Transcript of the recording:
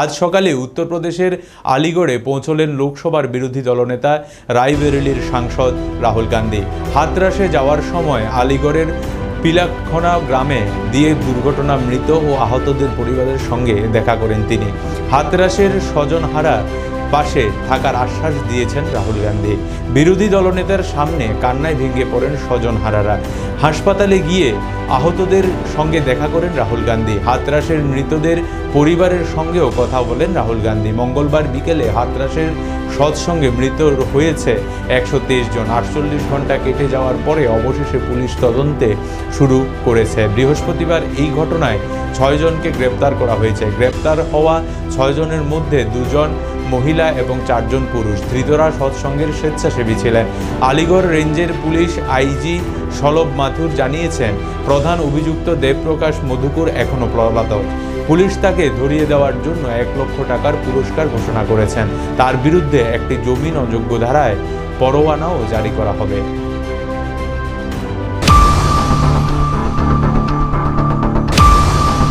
আজ সকালে উত্তরপ্রদেশের আলিগড়ে পৌঁছলেন লোকসভার বিরোধী দলনেতা রায়বেরেলির সাংসদ রাহুল গান্ধী। হাতরাসে যাওয়ার সময় আলিগড়ের পিলাক্ষণা গ্রামে দিয়ে দুর্ঘটনা মৃত ও আহতদের পরিবারের সঙ্গে দেখা করেন তিনি। হাতরাসের স্বজনহারা পাশে থাকার আশ্বাস দিয়েছেন রাহুল গান্ধী। বিরোধী দলনেতার সামনে কান্নায় ভেঙে পড়েন স্বজনহারারা হাসপাতালে গিয়ে আহতদের সঙ্গে দেখা করেন রাহুল গান্ধী। হাতরাসের মৃতদের পরিবারের সঙ্গেও কথা বলেন রাহুল গান্ধী। মঙ্গলবার বিকেলে হাতরাসের সৎসঙ্গে মৃত হয়েছে একশো তেইশ জন। আটচল্লিশ ঘণ্টা কেটে যাওয়ার পরে অবশেষে পুলিশ তদন্তে শুরু করেছে। বৃহস্পতিবার এই ঘটনায় ছয়জনকে গ্রেপ্তার করা হয়েছে। গ্রেপ্তার হওয়া ছয়জনের মধ্যে দুজন মহিলা এবং চারজন পুরুষ। ধৃতরা সৎসঙ্গের স্বেচ্ছাসেবী ছিলেন। আলিগড় রেঞ্জের পুলিশ আইজি সলভ মাথুর জানিয়েছেন, প্রধান অভিযুক্ত দেবপ্রকাশ মধুকুর এখনও পলাতক। পুলিশ তাকে ধরিয়ে দেওয়ার জন্য এক লক্ষ টাকার পুরস্কার ঘোষণা করেছেন। তার বিরুদ্ধে একটি জমিন অযোগ্য ধারায় পরোয়ানাও জারি করা হবে।